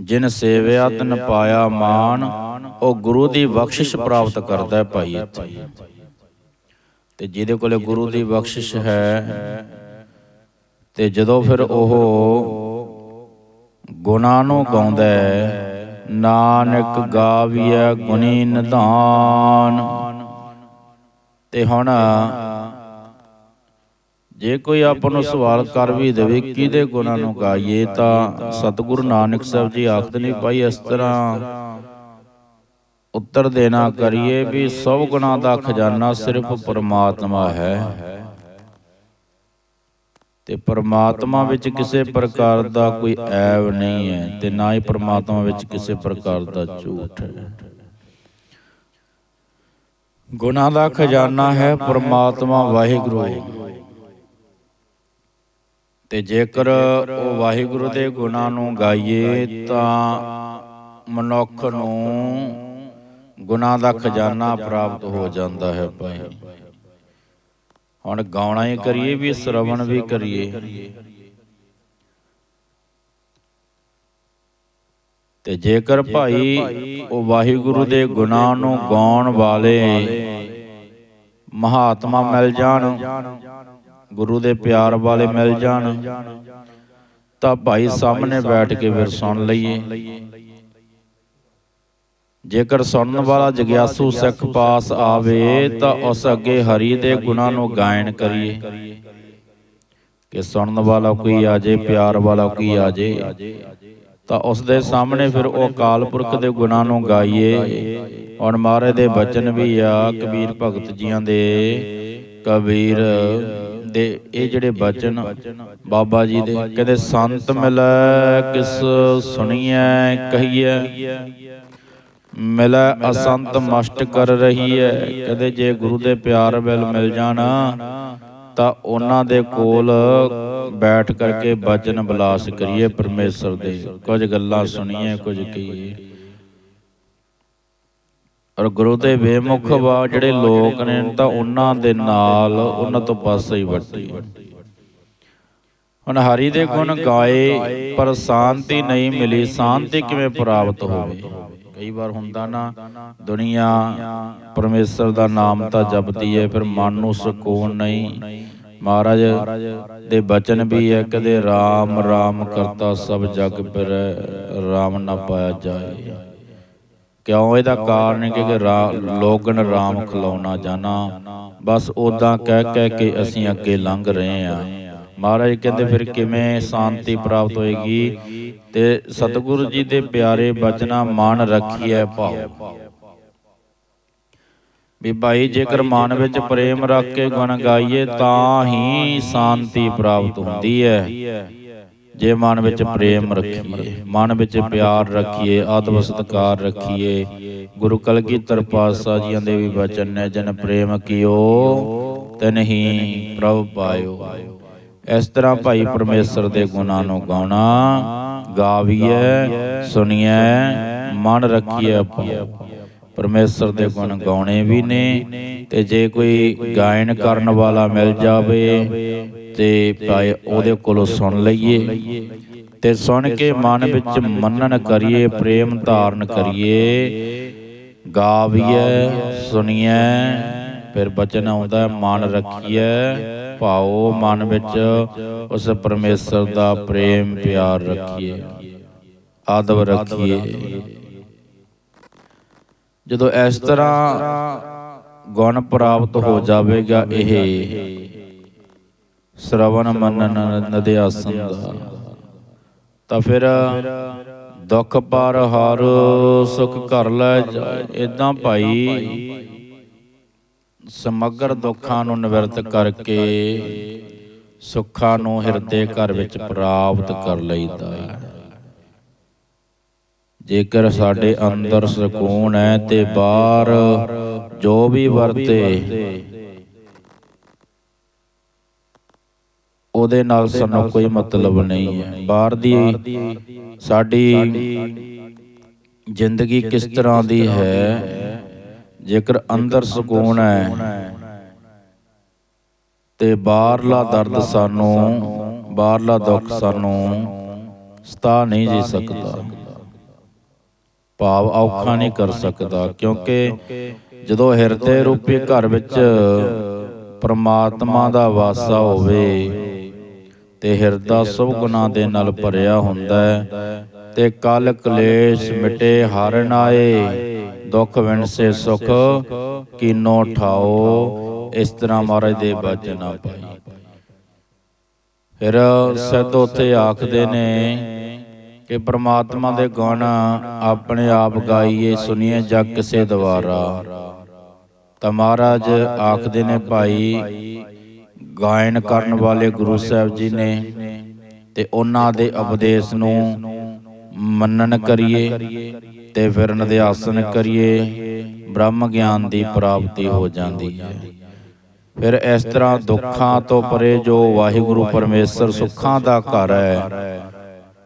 ਜਿਨ ਸੇਵਿਆ ਤਨ ਪਾਇਆ ਮਾਨ ਉਹ ਗੁਰੂ ਦੀ ਬਖਸ਼ਿਸ਼ ਪ੍ਰਾਪਤ ਕਰਦਾ ਹੈ ਭਾਈ ਇੱਥੇ। ਤੇ ਜਿਹਦੇ ਕੋਲੇ ਗੁਰੂ ਦੀ ਬਖਸ਼ਿਸ਼ ਹੈ ਤੇ ਜਦੋਂ ਫਿਰ ਉਹ ਗੁਨਾਹ ਨੂੰ ਗਾਉਂਦਾ ਹੈ ਨਾਨਕ ਗਾਵੀਐ ਗੁਣੀ ਨਿਧਾਨ। ਤੇ ਹੁਣ ਜੇ ਕੋਈ ਆਪਾਂ ਨੂੰ ਸਵਾਲ ਕਰ ਵੀ ਦੇਵੇ ਕਿਹਦੇ ਗੁਣਾਂ ਨੂੰ ਗਾਈਏ ਤਾਂ ਸਤਿਗੁਰੂ ਨਾਨਕ ਸਾਹਿਬ ਜੀ ਆਖਦੇ ਨੇ ਭਾਈ ਇਸ ਤਰ੍ਹਾਂ ਉੱਤਰ ਦੇਣਾ ਕਰੀਏ ਵੀ ਸਭ ਗੁਣਾਂ ਦਾ ਖਜ਼ਾਨਾ ਸਿਰਫ ਪਰਮਾਤਮਾ ਹੈ। ਤੇ ਪਰਮਾਤਮਾ ਵਿੱਚ ਕਿਸੇ ਪ੍ਰਕਾਰ ਦਾ ਕੋਈ ਐਬ ਨਹੀਂ ਹੈ ਤੇ ਨਾ ਹੀ ਪਰਮਾਤਮਾ ਵਿੱਚ ਕਿਸੇ ਪ੍ਰਕਾਰ ਦਾ ਝੂਠ ਹੈ। ਗੁਨਾਹ ਦਾ ਖਜ਼ਾਨਾ ਹੈ ਪਰਮਾਤਮਾ ਵਾਹਿਗੁਰੂ। ਤੇ ਜੇਕਰ ਉਹ ਵਾਹਿਗੁਰੂ ਦੇ ਗੁਣਾਂ ਨੂੰ ਗਾਈਏ ਤਾਂ ਮਨੁੱਖ ਨੂੰ ਗੁਨਾਹ ਦਾ ਖਜ਼ਾਨਾ ਪ੍ਰਾਪਤ ਹੋ ਜਾਂਦਾ ਹੈ ਭਾਈ। ਹੁਣ ਗਾਉਣਾ ਹੀ ਕਰੀਏ ਵੀ ਸ਼ਰਵਣ ਵੀ ਕਰੀਏ। ਤੇ ਜੇਕਰ ਭਾਈ ਉਹ ਵਾਹਿਗੁਰੂ ਦੇ ਗੁਨਾਹ ਨੂੰ ਗਾਉਣ ਵਾਲੇ ਮਹਾਤਮਾ ਮਿਲ ਜਾਣ ਗੁਰੂ ਦੇ ਪਿਆਰ ਵਾਲੇ ਮਿਲ ਜਾਣ, ਤਾਂ ਭਾਈ ਸਾਹਮਣੇ ਬੈਠ ਕੇ ਫਿਰ ਸੁਣ ਲਈਏ। ਜੇਕਰ ਸੁਣਨ ਵਾਲਾ ਜਗਿਆਸੂ ਸਿੱਖ ਪਾਸ ਆਵੇ, ਤਾਂ ਉਸ ਅੱਗੇ ਹਰੀ ਦੇ ਗੁਣਾਂ ਨੂੰ ਗਾਇਨ ਕਰੀਏ। ਕਿ ਸੁਣਨ ਵਾਲਾ ਕੋਈ ਆ ਜੇ, ਪਿਆਰ ਵਾਲਾ ਕੋਈ ਆ ਜੇ, ਤਾਂ ਉਸ ਦੇ ਸਾਹਮਣੇ ਫਿਰ ਉਹ ਅਕਾਲ ਪੁਰਖ ਦੇ ਗੁਣਾਂ ਨੂੰ ਗਾਈਏ। ਔਰ ਮਹਾਰਾਜ ਦੇ ਬਚਨ ਵੀ ਆ, ਕਬੀਰ ਭਗਤ ਜੀਆਂ ਦੇ, ਕਬੀਰ ਦੇ ਇਹ ਜਿਹੜੇ ਬਚਨ ਬਾਬਾ ਜੀ ਦੇ ਕਹਿੰਦੇ ਸੰਤ ਮਿਲੈ ਕਿਸ ਸੁਣੀਐ ਕਹੀਐ। ਮਿਲੈ ਅਸੰਤ ਮਸ਼ਟ ਕਰ ਰਹੀ ਹੈ ਕਹਿੰਦੇ ਜੇ ਗੁਰੂ ਦੇ ਪਿਆਰ ਵੱਲ ਮਿਲ ਜਾਣਾ ਤਾਂ ਉਹਨਾਂ ਦੇ ਕੋਲ ਬੈਠ ਕਰਕੇ ਬਚਨ ਬਲਾਸ ਕਰੀਏ ਪਰਮੇਸ਼ਰ ਦੇ। ਕੁਝ ਗੱਲਾਂ ਸੁਣੀਏ ਕੁਝ ਕਹੀਏ। ਔਰ ਗੁਰੂ ਦੇ ਬੇਮੁਖ ਵਾ ਜਿਹੜੇ ਲੋਕ ਨੇ ਤਾਂ ਉਹਨਾਂ ਦੇ ਨਾਲ ਉਹਨਾਂ ਤੋਂ ਪਾਸੇ ਹੀ ਵੱਟੀ। ਹੁਣ ਹਰੀ ਦੇ ਗੁਣ ਗਾਏ ਪਰ ਸ਼ਾਂਤੀ ਨਹੀਂ ਮਿਲੀ ਸ਼ਾਂਤੀ ਕਿਵੇਂ ਪ੍ਰਾਪਤ ਹੋਵੇ? ਕਈ ਵਾਰ ਹੁੰਦਾ ਨਾ ਦੁਨੀਆ ਪਰਮੇਸ਼ਰ ਦਾ ਨਾਮ ਤਾਂ ਜਪਦੀ ਹੈ ਫਿਰ ਮਨ ਨੂੰ ਸਕੂਨ ਨਹੀਂ। ਮਹਾਰਾਜ ਦੇ ਬਚਨ ਵੀ ਹੈ ਕਦੇ RAM RAM ਕਰਤਾ ਸਭ ਜਗ ਪਰ RAM ਨਾ ਪਾਇਆ ਜਾਏ। ਕਿਉਂ ਇਹਦਾ ਕਾਰਨ ਕਿ ਲੋਗਨ RAM ਖਲਾਉਣਾ ਜਾਣਾ। ਬਸ ਉਦਾਂ ਕਹਿ ਕਹਿ ਕੇ ਅਸੀਂ ਅੱਗੇ ਲੰਘ ਰਹੇ ਆ ਮਹਾਰਾਜ ਕਹਿੰਦੇ ਫਿਰ ਕਿਵੇਂ ਸ਼ਾਂਤੀ ਪ੍ਰਾਪਤ ਹੋਏਗੀ? ਤੇ ਸਤਿਗੁਰੂ ਜੀ ਦੇ ਪਿਆਰੇ ਬਚਨਾ ਮਨ ਰੱਖੀਐ ਭਾਉ। ਵੀ ਭਾਈ ਜੇਕਰ ਮਨ ਵਿੱਚ ਪ੍ਰੇਮ ਰੱਖ ਕੇ ਗੁਣ ਗਾਈਏ ਤਾਂ ਹੀ ਸ਼ਾਂਤੀ ਪ੍ਰਾਪਤ ਹੁੰਦੀ ਹੈ। ਜੇ ਮਨ ਵਿੱਚ ਪ੍ਰੇਮ ਰੱਖੀਏ ਮਨ ਵਿੱਚ ਪਿਆਰ ਰੱਖੀਏ ਆਦਬ ਸਤਕਾਰ ਰੱਖੀਏ ਗੁਰੂ ਕਲਗੀਧਰ ਪਾਤਸ਼ਾਹ ਜੀਆਂ ਦੇ ਵੀ ਬਚਨ ਨੇ ਜਨ ਪ੍ਰੇਮ ਕੀਓ ਤਨਹੀ ਪ੍ਰਭ ਪਾਇਓ। ਇਸ ਤਰ੍ਹਾਂ ਭਾਈ ਪਰਮੇਸ਼ਰ ਦੇ ਗੁਣਾਂ ਨੂੰ ਗਾਉਣਾ ਗਾਵੀਐ ਸੁਣੀਐ ਮਨ ਰੱਖੀਐ ਆਪਾਂ। ਪਰਮੇਸ਼ਰ ਦੇ ਗੁਣ ਗਾਉਣੇ ਵੀ ਨੇ ਤੇ ਜੇ ਕੋਈ ਗਾਇਨ ਕਰਨ ਵਾਲਾ ਮਿਲ ਜਾਵੇ ਤੇ ਭਾਈ ਉਹਦੇ ਕੋਲੋਂ ਸੁਣ ਲਈਏ ਤੇ ਸੁਣ ਕੇ ਮਨ ਵਿੱਚ ਮੰਨਣ ਕਰੀਏ, ਪ੍ਰੇਮ ਧਾਰਨ ਕਰੀਏ। ਗਾਵੀਐ, ਸੁਣੀਐ, ਫਿਰ ਬਚਨ ਆਉਂਦਾ ਮਨ ਰੱਖੀਐ। ਭਾਉ ਮਨ ਵਿੱਚ ਉਸ ਪਰਮੇਸ਼ਰ ਦਾ ਪ੍ਰੇਮ ਪਿਆਰ ਰੱਖੀਏ, ਆਦਵ ਰੱਖੀਏ। ਜਦੋਂ ਇਸ ਤਰ੍ਹਾਂ ਗੁਣ ਪ੍ਰਾਪਤ ਹੋ ਜਾਵੇਗਾ ਇਹ ਸ਼ਰਵਣ ਮੰਨਨ ਨਦਿਆਸਨ ਦਾ। ਤਾਂ ਫਿਰ ਦੁੱਖ ਪਰ ਹਰ, ਸੁਖ ਘਰ ਲੈ ਇਦਾਂ ਭਾਈ ਸਮਗਰ ਦੁੱਖਾਂ ਨੂੰ ਨਿਵਰਤ ਕਰਕੇ ਸੁੱਖਾਂ ਨੂੰ ਹਿਰਦੇ ਘਰ ਵਿੱਚ ਪ੍ਰਾਪਤ ਕਰ ਲਈਦਾ ਜੇਕਰ ਸਾਡੇ ਅੰਦਰ ਸਕੂਨ ਹੈ ਤੇ ਬਾਹਰ ਜੋ ਵੀ ਵਰਤੇ ਉਹਦੇ ਨਾਲ ਸਾਨੂੰ ਕੋਈ ਮਤਲਬ ਨਹੀਂ ਹੈ। ਬਾਹਰ ਦੀ ਸਾਡੀ ਜ਼ਿੰਦਗੀ ਕਿਸ ਤਰ੍ਹਾਂ ਦੀ ਹੈ? ਜੇਕਰ ਅੰਦਰ ਸਕੂਨ ਹੈ ਤੇ ਬਾਹਰਲਾ ਦਰਦ ਸਾਨੂੰ ਬਾਹਰਲਾ ਦੁੱਖ ਸਾਨੂੰ ਸਤਾ ਨਹੀਂ ਜੀ ਸਕਦਾ। ਭਾਵ ਔਖਾ ਨਹੀਂ ਕਰ ਸਕਦਾ ਕਿਉਂਕਿ ਜਦੋਂ ਹਿਰਦੇ ਰੂਪੀ ਘਰ ਵਿੱਚ ਪ੍ਰਮਾਤਮਾ ਦਾ ਵਾਸਾ ਹੋਵੇ ਤੇ ਹਿਰਦਾ ਸਭ ਗੁਨਾਹ ਦੇ ਨਾਲ ਭਰਿਆ ਹੁੰਦਾ ਹੈ ਤੇ ਕਲ ਕਲੇਸ਼ ਮਿਟੇ ਹਰਨ ਆਏ, ਦੁੱਖ ਵਿਣਸੇ ਸੁਖ ਕੀਨੋ ਠਾਓ। ਇਸ ਤਰ੍ਹਾਂ ਮਹਾਰਾਜ ਦੇ ਬਚਨਾ ਪਾਈ ਫਿਰ ਸਿੱਧ ਉੱਥੇ ਆਖਦੇ ਨੇ ਕਿ ਪ੍ਰਮਾਤਮਾ ਦੇ ਗੁਣ ਆਪਣੇ ਆਪ ਗਾਈਏ ਸੁਣੀਏ ਜਾਂ ਕਿਸੇ ਦੁਆਰਾ। ਤਾਂ ਮਹਾਰਾਜ ਆਖਦੇ ਨੇ ਭਾਈ ਗਾਇਨ ਕਰਨ ਵਾਲੇ ਗੁਰੂ ਸਾਹਿਬ ਜੀ ਨੇ ਤੇ ਉਹਨਾਂ ਦੇ ਉਪਦੇਸ਼ ਨੂੰ ਮੰਨਣ ਕਰੀਏ ਤੇ ਫਿਰ ਨਿਧਿਆਸਨ ਕਰੀਏ ਬ੍ਰਹਮ ਗਿਆਨ ਦੀ ਪ੍ਰਾਪਤੀ ਹੋ ਜਾਂਦੀ ਹੈ। ਫਿਰ ਇਸ ਤਰ੍ਹਾਂ ਦੁੱਖਾਂ ਤੋਂ ਪਰੇ ਜੋ ਵਾਹਿਗੁਰੂ ਪਰਮੇਸ਼ਰ ਸੁੱਖਾਂ ਦਾ ਘਰ ਹੈ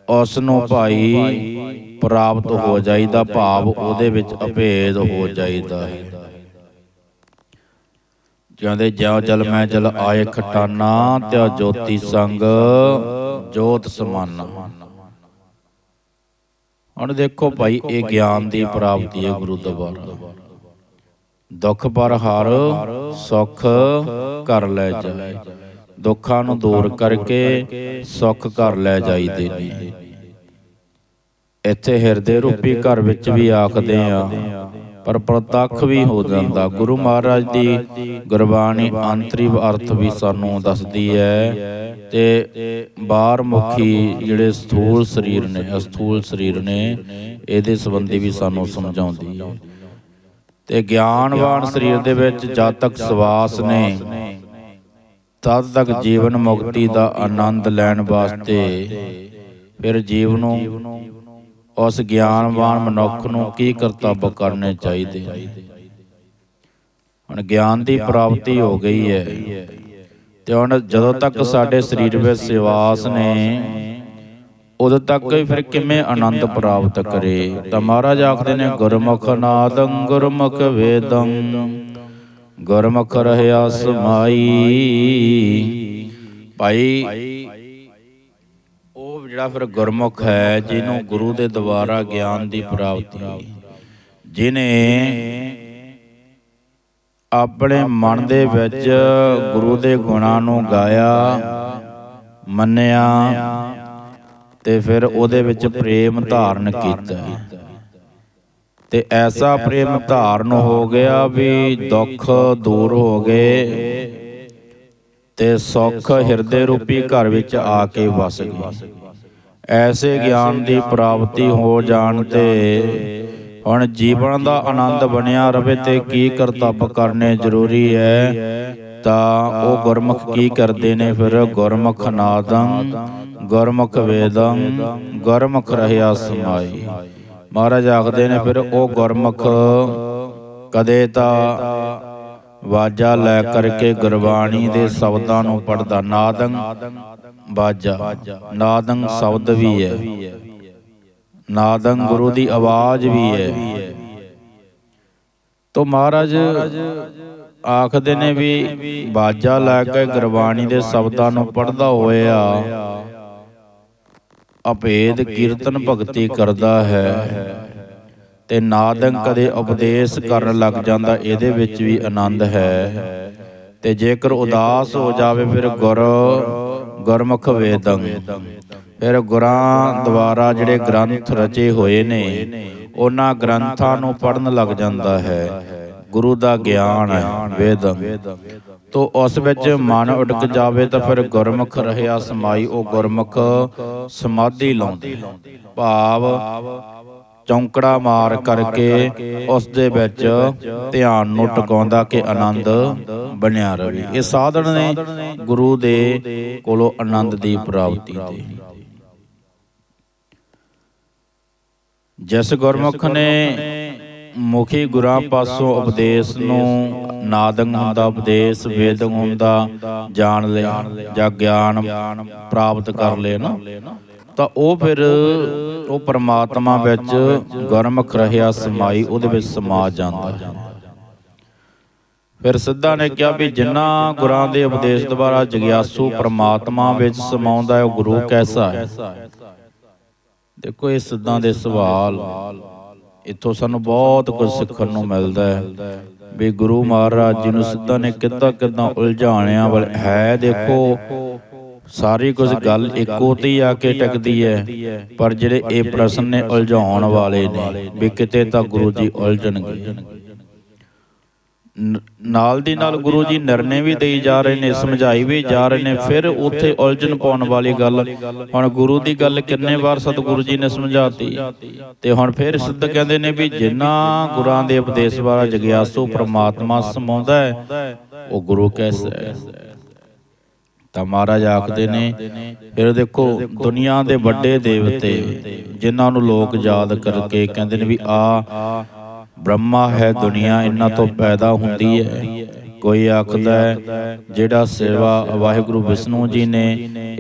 ਉਸ ਨੂੰ ਭਾਈ ਪ੍ਰਾਪਤ ਹੋ ਜਾਈਦਾ ਭਾਵ ਉਹਦੇ ਵਿੱਚ ਅਭੇਦ ਹੋ। ਜਾਈਦਾ ਹੈ। ਜਾਂਦੇ ਜਿਉ ਜਲ ਮੈਂ ਜਲ ਆਏ ਖਟਾਨਾ ਤਿਉ ਜੋਤੀ ਸੰਗ ਜੋਤ ਸਮਾਨਾ। ਹੁਣ ਦੇਖੋ ਭਾਈ, ਇਹ ਗਿਆਨ ਦੀ ਪ੍ਰਾਪਤੀ ਹੈ ਗੁਰੂ ਦੁਆਰਾ ਦੁੱਖ ਪਰ ਹਰ ਸੁਖ ਕਰ ਲੈ ਜਾਏ। ਦੁੱਖਾਂ ਨੂੰ ਦੂਰ ਕਰਕੇ ਸੁੱਖ ਕਰ ਲੈ ਜਾਈਦੇ ਨੇ। ਇੱਥੇ ਹਿਰਦੇ ਰੂਪੀ ਘਰ ਵਿੱਚ ਵੀ ਆਖਦੇ ਆ ਪਰ ਪ੍ਰਤੱਖ ਵੀ ਹੋ ਜਾਂਦਾ। ਗੁਰੂ ਮਹਾਰਾਜ ਦੀ ਗੁਰਬਾਣੀ ਅੰਤਰਿਵ ਅਰਥ ਵੀ ਸਾਨੂੰ ਦੱਸਦੀ ਹੈ ਤੇ ਬਾਹਰ ਮੁਖੀ ਜਿਹੜੇ ਸਥੂਲ ਸਰੀਰ ਨੇ, ਅਸਥੂਲ ਸਰੀਰ ਨੇ, ਇਹਦੇ ਸੰਬੰਧੀ ਵੀ ਸਾਨੂੰ ਸਮਝਾਉਂਦੀ ਹੈ। ਤੇ ਗਿਆਨਵਾਨ ਸਰੀਰ ਦੇ ਵਿੱਚ ਜਦ ਤੱਕ ਸਵਾਸ ਨੇ, ਤਦ ਤੱਕ ਜੀਵਨ ਮੁਕਤੀ ਦਾ ਆਨੰਦ ਲੈਣ ਵਾਸਤੇ ਫਿਰ ਜੀਵ ਨੂੰ ਉਸ ਗਿਆਨਵਾਨ ਮਨੁੱਖ ਨੂੰ ਕੀ ਕਰਤੱਵ ਕਰਨੇ ਚਾਹੀਦੇ ਹੁਣ ਗਿਆਨ ਦੀ ਪ੍ਰਾਪਤੀ ਹੋ ਗਈ ਹੈ ਤੇ ਹੁਣ ਜਦੋਂ ਤੱਕ ਸਾਡੇ ਸਰੀਰ ਵਿੱਚ ਸਿਵਾਸ ਨੇ, ਉਦੋਂ ਤੱਕ ਹੀ ਫਿਰ ਕਿਵੇਂ ਆਨੰਦ ਪ੍ਰਾਪਤ ਕਰੇ? ਤਾਂ ਮਹਾਰਾਜ ਆਖਦੇ ਨੇ, ਗੁਰਮੁਖ ਨਾਦੰ, ਗੁਰਮੁਖ ਵੇਦੰ, ਗੁਰਮੁਖ ਰਹਿਆ ਸਮਾਈ ਭਾਈ ਜਿਹੜਾ ਫਿਰ ਗੁਰਮੁਖ ਹੈ, ਜਿਹਨੂੰ ਗੁਰੂ ਦੇ ਦੁਆਰਾ ਗਿਆਨ ਦੀ ਪ੍ਰਾਪਤੀ। ਹੋਈ ਜਿਨੇ ਆਪਣੇ ਮਨ ਦੇ ਵਿੱਚ ਗੁਰੂ ਦੇ ਗੁਣਾਂ ਨੂੰ ਗਾਇਆ, ਮੰਨਿਆ ਤੇ ਫਿਰ ਉਹਦੇ ਵਿੱਚ ਪ੍ਰੇਮ ਧਾਰਨ ਕੀਤਾ। ਤੇ ਐਸਾ ਪ੍ਰੇਮ ਧਾਰਨ ਹੋ ਗਿਆ ਵੀ ਦੁੱਖ ਦੂਰ ਹੋ ਗਏ ਤੇ ਸੁੱਖ ਹਿਰਦੇ ਰੂਪੀ ਘਰ ਵਿੱਚ ਆ ਕੇ ਵਸ ਗਈ ਐਸੇ ਗਿਆਨ ਦੀ ਪ੍ਰਾਪਤੀ ਹੋ ਜਾਣ ਤੇ ਹੁਣ ਜੀਵਨ ਦਾ ਆਨੰਦ ਬਣਿਆ ਰਵੇ ਤੇ ਕੀ ਕਰਤੱਵ ਕਰਨੇ ਜ਼ਰੂਰੀ ਹੈ ਤਾਂ ਉਹ ਗੁਰਮੁਖ ਕੀ ਕਰਦੇ ਨੇ ਫਿਰ? ਗੁਰਮੁਖ ਨਾਦੰ ਗੁਰਮੁਖ ਵੇਦੰ ਗੁਰਮੁਖ ਰਹਿਆ ਸਮਾਈ। ਮਹਾਰਾਜ ਆਖਦੇ ਨੇ ਫਿਰ ਉਹ ਗੁਰਮੁਖ ਕਦੇ ਤਾਂ ਵਾਜਾ ਲੈ ਕਰਕੇ ਗੁਰਬਾਣੀ ਦੇ ਸ਼ਬਦਾਂ ਨੂੰ ਪੜਦਾ ਨਾਦੰ ਬਾਜਾ ਨਾਦੰ ਸ਼ਬਦ ਵੀ ਹੈ। ਨਾਦੰ ਗੁਰੂ ਦੀ ਆਵਾਜ਼ ਵੀ ਹੈ। ਤੋ ਮਹਾਰਾਜ ਆਖਦੇ ਨੇ ਵੀ ਬਾਜਾ ਲੈ ਕੇ ਗੁਰਬਾਣੀ ਦੇ ਸ਼ਬਦਾਂ ਨੂੰ ਪੜਦਾ ਹੋਇਆ। ਅਭੇਦ ਕੀਰਤਨ ਭਗਤੀ ਕਰਦਾ ਹੈ। ਤੇ ਨਾਦੰ ਕਦੇ ਉਪਦੇਸ਼ ਕਰਨ ਲੱਗ ਜਾਂਦਾ ਇਹਦੇ ਵਿੱਚ ਵੀ ਆਨੰਦ ਹੈ। ਤੇ ਜੇਕਰ ਉਦਾਸ ਹੋ ਜਾਵੇ ਫਿਰ ਗੁਰ ਗੁਰਮੁਖ ਵੇਦੰ। ਫਿਰ ਗੁਰਾਂ ਦੁਆਰਾ ਜਿਹੜੇ ਗ੍ਰੰਥ ਰਚੇ ਹੋਏ ਨੇ ਉਹਨਾਂ ਗ੍ਰੰਥਾਂ ਨੂੰ ਪੜਨ ਲੱਗ ਜਾਂਦਾ ਹੈ। ਗੁਰੂ ਦਾ ਗਿਆਨ ਹੈ ਵੇਦੰ। ਤੋ ਉਸ ਵਿੱਚ ਮਨ ਉਡਕ ਜਾਵੇ ਤਾਂ ਫਿਰ ਗੁਰਮੁਖ ਰਹਿਆ ਸਮਾਈ ਉਹ ਗੁਰਮੁਖ ਸਮਾਧੀ ਲਾਉਂਦੇ। ਭਾਵ ਚੌਂਕੜਾ ਮਾਰ ਕਰਕੇ ਉਸ ਦੇ ਵਿੱਚ ਧਿਆਨ ਨੂੰ ਟਿਕਾਉਂਦਾ ਕਿ ਆਨੰਦ ਬਣਿਆ ਰਵੇ ਇਹ ਸਾਧਨ ਨੇ ਗੁਰੂ ਦੇ ਕੋਲੋਂ ਆਨੰਦ ਦੀ ਪ੍ਰਾਪਤੀ ਦੇ ਜਿਸ ਗੁਰਮੁਖ ਨੇ ਮੁਖੀ ਗੁਰਾਂ ਪਾਸੋਂ ਉਪਦੇਸ਼ ਨੂੰ ਨਾਦੰ ਹੁੰਦਾ ਉਪਦੇਸ਼ ਵੇਦੰ ਹੁੰਦਾ ਜਾਣ ਲਿਆ ਜਾਂ ਗਿਆਨ ਪ੍ਰਾਪਤ ਕਰ ਲਿਆ ਨਾ। ਤਾਂ ਉਹ ਫਿਰ ਉਹ ਪਰਮਾਤਮਾ ਵਿੱਚ ਗੁਰਮੁਖ ਰਹਿਆ ਸਮਾਈ ਉਹਦੇ ਵਿੱਚ ਸਮਾ ਜਾਂਦਾ ਹੈ। ਫਿਰ ਸਿੱਧਾ ਨੇ ਕਿਹਾ ਵੀ ਜਿੰਨਾ ਗੁਰਾਂ ਦੇ ਉਪਦੇਸ਼ ਦੁਆਰਾ ਜਗਿਆਸੂ ਪਰਮਾਤਮਾ ਵਿੱਚ ਸਮਾਉਂਦਾ ਹੈ ਉਹ ਗੁਰੂ ਕੈਸਾ ਹੈ? ਦੇਖੋ ਇਹ ਸਿੱਧਾਂ ਦੇ ਸਵਾਲ ਇੱਥੋਂ ਸਾਨੂੰ ਬਹੁਤ ਕੁਝ ਸਿੱਖਣ ਨੂੰ ਮਿਲਦਾ ਹੈ। ਵੀ ਗੁਰੂ ਮਹਾਰਾਜ ਜੀ ਨੂੰ ਸਿੱਧਾ ਨੇ ਕਿੱਦਾਂ ਕਿੱਦਾਂ ਉਲਝਾਣਿਆਂ ਵਾਲ ਹੈ ਦੇਖੋ। ਸਾਰੀ ਕੁਝ ਗੱਲ ਇੱਕੋ ਤੇ ਆ ਕੇ ਟਕਦੀ ਹੈ। ਪਰ ਜਿਹੜੇ ਇਹ ਪ੍ਰਸ਼ਨ ਨੇ ਉਲਝਾਉਣ ਵਾਲੇ ਨੇ ਵੀ ਕਿਤੇ ਤਾਂ ਗੁਰੂ ਜੀ ਉਲਝਣਗੇ। ਨਾਲ ਦੀ ਨਾਲ ਗੁਰੂ ਜੀ ਨਿਰਣੇ ਵੀ ਦੇਈ ਜਾ ਰਹੇ ਨੇ ਸਮਝਾਈ ਵੀ ਜਾ ਰਹੇ ਨੇ ਫਿਰ ਉੱਥੇ ਉਲਝਣ ਪਾਉਣ ਵਾਲੀ ਗੱਲ। ਹੁਣ ਗੁਰੂ ਦੀ ਗੱਲ ਕਿੰਨੇ ਵਾਰ ਸਤਿਗੁਰੂ ਜੀ ਨੇ ਸਮਝਾਤੀ? ਤੇ ਹੁਣ ਫਿਰ ਸਿੱਧ ਕਹਿੰਦੇ ਨੇ ਵੀ ਜਿਨ੍ਹਾਂ ਗੁਰਾਂ ਦੇ ਉਪਦੇਸ਼ ਵਾਲਾ ਜਗਿਆਸੂ ਪ੍ਰਮਾਤਮਾ ਸਮਾਉਂਦਾ ਹੈ ਉਹ ਗੁਰੂ ਕੈਸਾ ਹੈ? ਤਾਂ ਮਹਾਰਾਜ ਆਖਦੇ ਨੇ, ਫਿਰ ਦੇਖੋ, ਦੁਨੀਆ ਦੇ ਵੱਡੇ ਦੇਵਤੇ, ਜਿਨ੍ਹਾਂ ਨੂੰ ਲੋਕ ਯਾਦ ਕਰਕੇ ਕਹਿੰਦੇ ਨੇ ਵੀ, ਆ, ਬ੍ਰਹਮਾ ਹੈ ਦੁਨੀਆ, ਇਹਨਾਂ ਤੋਂ ਪੈਦਾ ਹੁੰਦੀ ਹੈ। ਕੋਈ ਆਖਦਾ ਹੈ, ਜਿਹੜਾ ਸੇਵਾ ਵਾਹਿਗੁਰੂ ਵਿਸ਼ਨੂੰ ਜੀ ਨੇ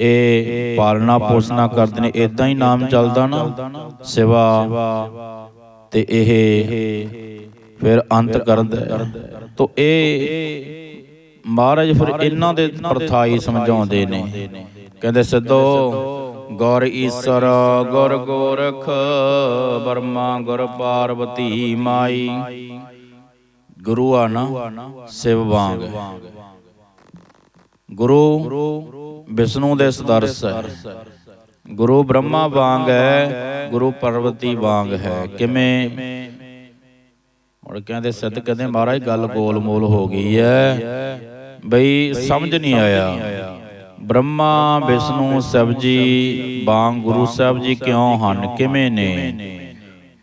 ਇਹ ਪਾਲਣਾ ਪੋਸ਼ਣਾ ਕਰਦੇ ਨੇ ਇਦਾਂ ਹੀ ਨਾਮ ਚੱਲਦਾ ਨਾ, ਸੇਵਾ ਤੇ ਇਹ ਫਿਰ ਅੰਤ ਕਰਦਾ ਤੋ ਇਹ ਮਹਾਰਾਜ ਫਿਰ ਇਹਨਾਂ ਦੇ ਪ੍ਰਥਾਈ ਸਮਝਾਉਂਦੇ ਨੇ। ਕਹਿੰਦੇ ਸਿੱਧੋ ਗੁਰ ਈਸਰ ਗੁਰ ਗੋਰਖ ਬਰਮਾ ਗੁਰ ਪਾਰਵਤੀ ਮਾਈ। ਗੁਰੂ ਆ ਨਾ ਸਿਵ ਵਾਂਗ। ਗੁਰੂ ਵਿਸ਼ਨੂੰ ਦੇ ਸਦਰਸ ਹੈ। ਗੁਰੂ ਬ੍ਰਹਮਾ ਵਾਂਗ ਹੈ ਗੁਰੂ ਪਾਰਵਤੀ ਵਾਂਗ ਹੈ। ਕਿਵੇਂ? ਹੁਣ ਕਹਿੰਦੇ ਸਿੱਧ ਕਹਿੰਦੇ ਮਹਾਰਾਜ ਗੱਲ ਗੋਲ ਮੋਲ ਹੋ। ਗਈ ਹੈ। ਬਈ ਸਮਝ ਨਹੀਂ ਆਇਆ। ਬ੍ਰਹਮਾ ਵਿਸ਼ਨੂੰ ਸਭ ਜੀ ਬਾਂਗ ਗੁਰੂ ਸਾਹਿਬ ਜੀ ਕਿਉਂ ਹਨ? ਕਿਵੇਂ ਨੇ?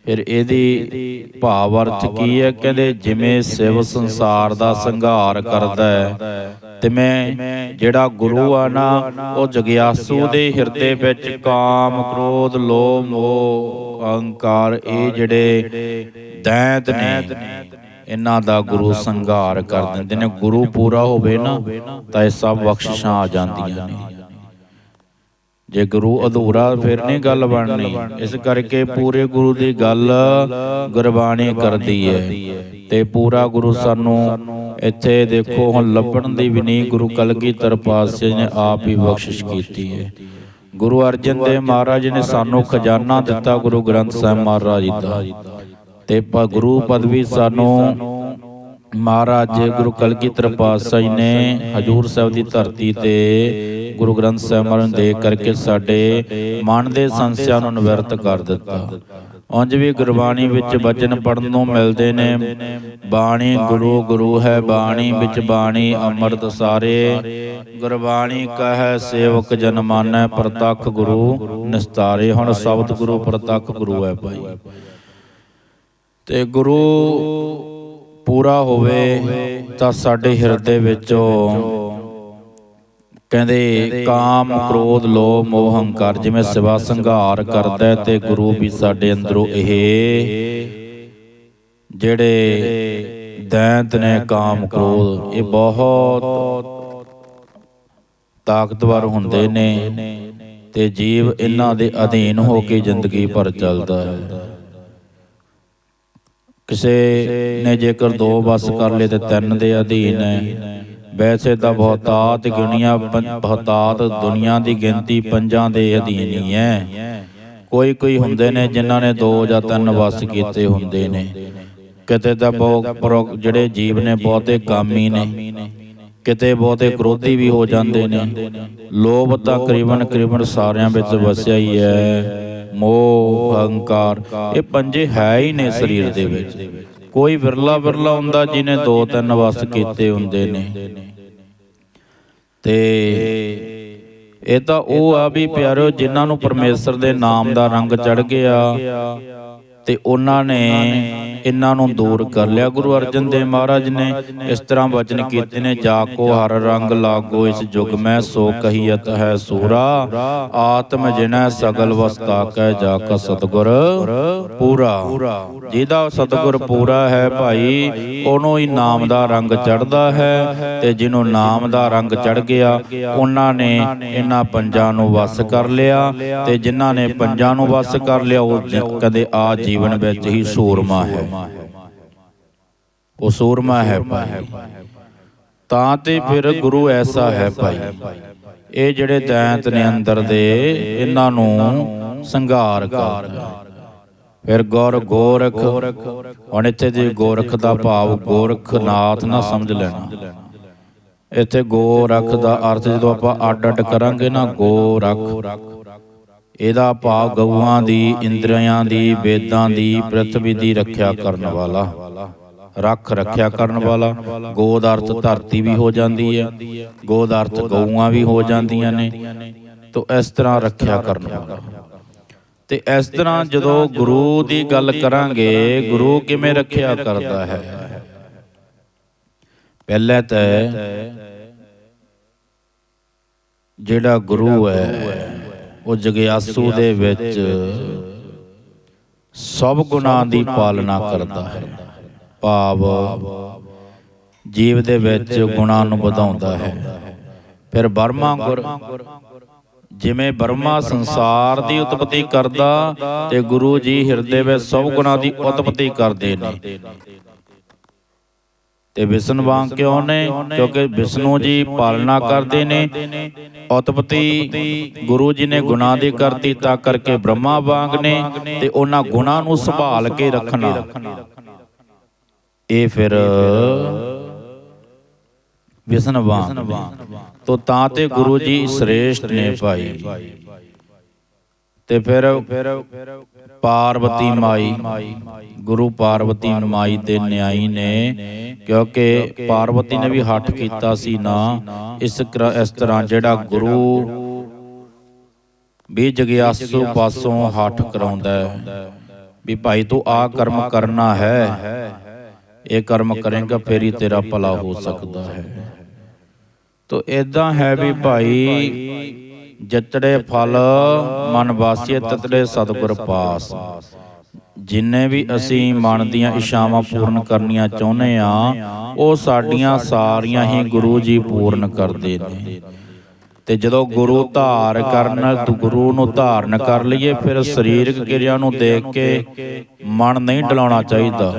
ਫਿਰ ਇਹਦੀ ਭਾਵ ਅਰਥ ਕੀ ਹੈ? ਕਹਿੰਦੇ ਜਿਵੇਂ ਸਿਵ ਸੰਸਾਰ ਦਾ ਸੰਘਾਰ ਕਰਦਾ ਹੈ ਤੇ ਮੈਂ ਜਿਹੜਾ ਗੁਰੂ ਆ ਨਾ ਉਹ ਜਗਿਆਸੂ ਦੇ ਹਿਰਦੇ ਵਿੱਚ ਕਾਮ ਕ੍ਰੋਧ ਲੋਭ ਮੋਹ ਅਹੰਕਾਰ ਇਹ ਜਿਹੜੇ ਦੈਂਤ ਨੇ। ਇਹਨਾਂ ਦਾ ਗੁਰੂ ਸੰਘਾਰ ਕਰ ਦਿੰਦੇ ਨੇ। ਗੁਰੂ ਪੂਰਾ ਹੋਵੇ ਨਾ ਤਾਂ ਇਹ ਸਭ ਬਖਸ਼ਿਸ਼ਾਂ ਆ ਜਾਂਦੀਆਂ ਨੇ। ਜੇ ਗੁਰੂ ਅਧੂਰਾ ਫਿਰ ਨਹੀਂ ਗੱਲ ਬਣਨੀ। ਇਸ ਕਰਕੇ ਪੂਰੇ ਗੁਰੂ ਦੀ ਗੱਲ ਗੁਰਬਾਣੀ ਕਰਦੀ ਹੈ। ਤੇ ਪੂਰਾ ਗੁਰੂ ਸਾਨੂੰ ਇੱਥੇ ਦੇਖੋ ਹੁਣ ਲੱਭਣ ਦੀ ਵੀ ਨਹੀਂ ਗੁਰੂ ਕਲਗੀਧਰ ਪਾਤਸ਼ਾਹ ਨੇ ਆਪ ਹੀ ਬਖਸ਼ਿਸ਼ ਕੀਤੀ ਹੈ। ਗੁਰੂ ਅਰਜਨ ਦੇਵ ਮਹਾਰਾਜ ਨੇ ਸਾਨੂੰ ਖਜ਼ਾਨਾ ਦਿੱਤਾ ਗੁਰੂ ਗ੍ਰੰਥ ਸਾਹਿਬ ਮਹਾਰਾਜ ਜੀ ਦਾ। ਤੇ ਪ- ਗੁਰੂ ਪਦਵੀ ਸਾਨੂੰ ਮਹਾਰਾਜ ਗੁਰੂ ਕਲਗੀਧਰ ਪਾਤਸ਼ਾਹ ਨੇ ਹਜੂਰ ਸਾਹਿਬ ਦੀ ਧਰਤੀ ਤੇ ਗੁਰੂ ਗ੍ਰੰਥ ਸਾਹਿਬ ਮਹਾਰਾਜ ਨੂੰ ਦੇ ਕਰਕੇ ਸਾਡੇ ਮਨ ਦੇ ਸੰਸਿਆਂ ਨੂੰ ਨਿਵਰਤ ਕਰ ਦਿੱਤਾ। ਉਂਝ ਵੀ ਗੁਰਬਾਣੀ ਵਿੱਚ ਬਚਨ ਪੜਨ ਨੂੰ ਮਿਲਦੇ ਨੇ ਬਾਣੀ ਗੁਰੂ ਗੁਰੂ ਹੈ ਬਾਣੀ ਵਿੱਚ ਬਾਣੀ ਅੰਮ੍ਰਿਤ ਸਾਰੇ। ਗੁਰਬਾਣੀ ਕਹੈ ਸੇਵਕ ਜਨ ਮਾਨੈ ਪ੍ਰਤੱਖ ਗੁਰੂ ਨਿਸਤਾਰੇ। ਹੁਣ ਸ਼ਬਦ ਗੁਰੂ ਪ੍ਰਤੱਖ ਗੁਰੂ ਹੈ ਭਾਈ। ਤੇ ਗੁਰੂ ਪੂਰਾ ਹੋਵੇ ਤਾਂ ਸਾਡੇ ਹਿਰਦੇ ਵਿੱਚੋਂ ਕਹਿੰਦੇ ਕਾਮ, ਕ੍ਰੋਧ, ਲੋਭ, ਮੋਹ, ਹੰਕਾਰ ਜਿਵੇਂ ਸਿਵਾ ਸੰਘਾਰ ਕਰਦਾ ਤੇ ਗੁਰੂ ਵੀ ਸਾਡੇ ਅੰਦਰੋਂ ਇਹ ਜਿਹੜੇ ਦੈਂਤ ਨੇ ਕਾਮ, ਕ੍ਰੋਧ, ਇਹ ਬਹੁਤ ਤਾਕਤਵਰ ਹੁੰਦੇ ਨੇ ਤੇ ਜੀਵ ਇਹਨਾਂ ਦੇ ਅਧੀਨ ਹੋ ਕੇ ਜ਼ਿੰਦਗੀ ਭਰ ਚੱਲਦਾ ਹੈ। ਕਿਸੇ ਨੇ ਜੇਕਰ ਦੋ ਵਸ ਕਰ ਲਏ ਤੇ ਤਿੰਨ ਦੇ ਅਧੀਨ ਹੈ। ਵੈਸੇ ਤਾਂ ਬਹੁਤਾਤ ਗਿਣੀਆਂ ਬਹੁਤਾਤ ਦੁਨੀਆ ਦੀ ਗਿਣਤੀ ਪੰਜਾਂ ਦੇ ਅਧੀਨ ਹੀ ਹੈ। ਕੋਈ ਕੋਈ ਹੁੰਦੇ ਨੇ ਜਿਨ੍ਹਾਂ ਨੇ ਦੋ ਜਾਂ ਤਿੰਨ ਵਸ ਕੀਤੇ ਹੁੰਦੇ ਨੇ। ਕਿਤੇ ਤਾਂ ਬਹੁ ਪ੍ਰੋ- ਜਿਹੜੇ ਜੀਵ ਨੇ ਬਹੁਤੇ ਕਾਮੀ ਨੇ। ਕਿਤੇ ਬਹੁਤੇ ਕ੍ਰੋਧੀ ਵੀ ਹੋ ਜਾਂਦੇ ਨੇ। ਲੋਭ ਤਾਂ ਕਰੀਬਨ ਕਰੀਬਨ ਸਾਰਿਆਂ ਵਿੱਚ ਵਸਿਆ ਹੀ ਹੈ। ਮੋਹ ਅਹੰਕਾਰ ਇਹ ਪੰਜੇ ਹੈ ਹੀ ਨੇ ਸਰੀਰ ਦੇ ਵਿੱਚ। ਕੋਈ ਵਿਰਲਾ ਵਿਰਲਾ ਹੁੰਦਾ ਜਿਹਨੇ ਦੋ ਤਿੰਨ ਵਸ ਕੀਤੇ ਹੁੰਦੇ ਨੇ। ਤੇ ਇਹ ਤਾਂ ਉਹ ਆ ਵੀ ਪਿਆਰਿਓ, ਜਿਨ੍ਹਾਂ ਨੂੰ ਪਰਮੇਸ਼ਰ ਦੇ ਨਾਮ ਦਾ ਰੰਗ ਚੜ ਗਿਆ ਤੇ ਉਹਨਾਂ ਨੇ ਇਹਨਾਂ ਨੂੰ ਦੂਰ ਕਰ ਲਿਆ ਗੁਰੂ ਅਰਜਨ ਦੇਵ ਮਹਾਰਾਜ ਨੇ ਇਸ ਤਰ੍ਹਾਂ ਵਚਨ ਕੀਤੇ ਨੇ ਜਾ ਕੋ ਹਰ ਰੰਗ ਲਾਗੋ ਇਸ ਜੁਗ ਮੈਂ ਸੋ ਕਹੀਤ ਹੈ ਸੂਰਾ। ਆਤਮ ਜਿਨੈ ਸਗਲ ਵਸਤਾ ਕੈ ਜਾ ਕਾ ਸਤਗੁਰ ਪੂਰਾ। ਜਿਹਦਾ ਸਤਗੁਰ ਪੂਰਾ ਹੈ ਭਾਈ ਉਹਨੂੰ ਹੀ ਨਾਮ ਦਾ ਰੰਗ ਚੜਦਾ ਹੈ ਤੇ ਜਿਹਨੂੰ ਨਾਮ ਦਾ ਰੰਗ ਚੜ ਗਿਆ ਉਹਨਾਂ ਨੇ ਇਹਨਾਂ ਪੰਜਾਂ ਨੂੰ ਵਸ ਕਰ ਲਿਆ ਤੇ ਜਿਨ੍ਹਾਂ ਨੇ ਪੰਜਾਂ ਨੂੰ ਵਸ ਕਰ ਲਿਆ ਉਹ ਕਦੇ ਆ ਜੀਵਨ ਵਿੱਚ ਹੀ ਸੂਰਮਾ ਹੈ ਉਹ ਸੂਰਮਾ ਹੈ ਭਾਈ। ਤਾਂ ਤੇ ਫਿਰ ਗੁਰੂ ਐਸਾ ਹੈ ਭਾਈ। ਇਹ ਜਿਹੜੇ ਦੈਂਤ ਨੇ ਅੰਦਰ ਦੇ, ਇਹਨਾਂ ਨੂੰ ਸੰਘਾਰ ਕਰਦਾ ਫਿਰ ਗੁਰ ਗੋਰਖ, ਹੁਣ ਇੱਥੇ ਜੇ ਗੋਰਖ ਦਾ ਭਾਵ ਗੋਰਖ ਨਾਥ ਨਾ ਸਮਝ ਲੈਣਾ। ਇੱਥੇ ਗੋਰਖ ਦਾ ਅਰਥ ਜਦੋਂ ਆਪਾਂ ਅੱਡ ਅੱਡ ਕਰਾਂਗੇ ਨਾ, ਗੋਰਖ। ਇਹਦਾ ਭਾਵ ਗਊਆਂ ਦੀ ਇੰਦਰੀਆਂ ਦੀ ਵੇਦਾਂ ਦੀ ਪ੍ਰithvi ਦੀ ਰੱਖਿਆ ਕਰਨ ਵਾਲਾ। ਰੱਖ ਰੱਖਿਆ ਕਰਨ ਵਾਲਾ। ਗੋਦ ਅਰਥ ਧਰਤੀ ਵੀ ਹੋ ਜਾਂਦੀ ਹੈ ਗੋਦ ਅਰਥ ਗਊਆਂ ਵੀ ਹੋ ਜਾਂਦੀਆਂ ਨੇ। ਤੋ ਇਸ ਤਰ੍ਹਾਂ ਰੱਖਿਆ ਕਰਨ ਵਾਲਾ। ਤੇ ਇਸ ਤਰ੍ਹਾਂ ਜਦੋਂ ਗੁਰੂ ਦੀ ਗੱਲ ਕਰਾਂਗੇ ਗੁਰੂ ਕਿਵੇਂ ਰੱਖਿਆ ਕਰਦਾ ਹੈ? ਪਹਿਲੇ ਤਾਂ ਜਿਹੜਾ ਗੁਰੂ ਹੈ। ਉਹ ਜਗਿਆਸੂ ਦੇ ਵਿੱਚ। ਸਭ ਗੁਣਾਂ ਦੀ ਪਾਲਣਾ ਕਰਦਾ ਹੈ। ਭਾਵ ਜੀਵ ਦੇ ਵਿੱਚ ਗੁਣਾਂ ਨੂੰ ਵਧਾਉਂਦਾ ਹੈ। ਫਿਰ ਬਰਮਾ ਗੁਰ ਜਿਵੇਂ ਬਰਮਾ ਸੰਸਾਰ ਦੀ ਉਤਪਤੀ ਕਰਦਾ ਤੇ ਗੁਰੂ ਜੀ ਹਿਰਦੇ ਵਿੱਚ ਸਭ ਗੁਣਾਂ ਦੀ ਉਤਪਤੀ ਕਰਦੇ ਨੇ। ਤੇ ਵਿਸ਼ਨ ਵਾਂਗ ਕਿਉਂ ਨੇ? ਕਿਉਂਕਿ ਵਿਸ਼ਨੂੰ ਜੀ ਪਾਲਣਾ ਕਰਦੇ ਨੇ। ਉਤਪਤੀ ਗੁਰੂ ਜੀ ਨੇ ਗੁਣਾਂ ਦੀ ਕਰਤੀ ਤਾਂ ਕਰਕੇ ਬ੍ਰਹਮਾ ਵਾਂਗ ਨੇ ਤੇ ਉਹਨਾਂ ਗੁਣਾਂ ਨੂੰ ਸੰਭਾਲ ਕੇ ਰੱਖਣਾ। ਇਹ ਫਿਰ ਵਿਸ਼ਨ ਵਾਂਗ ਤੋ ਤਾਂ ਤੇ ਗੁਰੂ ਜੀ ਸ੍ਰੇਸ਼ਟ ਨੇ ਭਾਈ। ਤੇ ਫਿਰ ਪਾਰਵਤੀ ਮਾਈ, ਗੁਰੂ ਪਾਰਵਤੀ ਮਾਈ ਦੇ ਨਿਆਈ ਨੇ, ਕਿਉਂਕਿ ਪਾਰਵਤੀ ਨੇ ਵੀ ਹੱਠ ਕੀਤਾ ਸੀ ਨਾ, ਇਸ ਇਸ ਤਰ੍ਹਾਂ ਜਿਹੜਾ ਗੁਰੂ ਵੀ ਜਗਿਆਸੂ ਪਾਸੋਂ ਹੱਠ ਕਰਾਉਂਦਾ ਹੈ। ਵੀ ਭਾਈ ਤੂੰ ਆ ਕਰਮ ਕਰਨਾ ਹੈ, ਇਹ ਕਰਮ ਕਰੇਗਾ, ਫੇਰ ਹੀ ਤੇਰਾ ਭਲਾ ਹੋ ਸਕਦਾ ਹੈ। ਤੋ ਇਦਾਂ ਹੈ ਵੀ ਭਾਈ ਜਿਤੜੇ ਫਲ ਮਨ ਵਾਸੀਏ ਤਤੜੇ ਸਤਿਗੁਰ ਪਾਸ। ਜਿੰਨੇ ਵੀ ਅਸੀਂ ਮਨ ਦੀਆਂ ਇਸ਼ਾਵਾਂ ਪੂਰਨ ਕਰਨੀਆਂ ਚਾਹੁੰਦੇ ਆ ਉਹ ਸਾਡੀਆਂ ਸਾਰੀਆਂ ਹੀ ਗੁਰੂ ਜੀ ਪੂਰਨ ਕਰਦੇ ਨੇ। ਤੇ ਜਦੋਂ ਗੁਰੂ ਧਾਰ ਕਰਨ ਤੂੰ ਗੁਰੂ ਨੂੰ ਧਾਰਨ ਕਰ ਲਈਏ ਫਿਰ ਸਰੀਰਕ ਕਿਰਿਆ ਨੂੰ ਦੇਖ ਕੇ ਮਨ ਨਹੀਂ ਡਲਾਉਣਾ ਚਾਹੀਦਾ।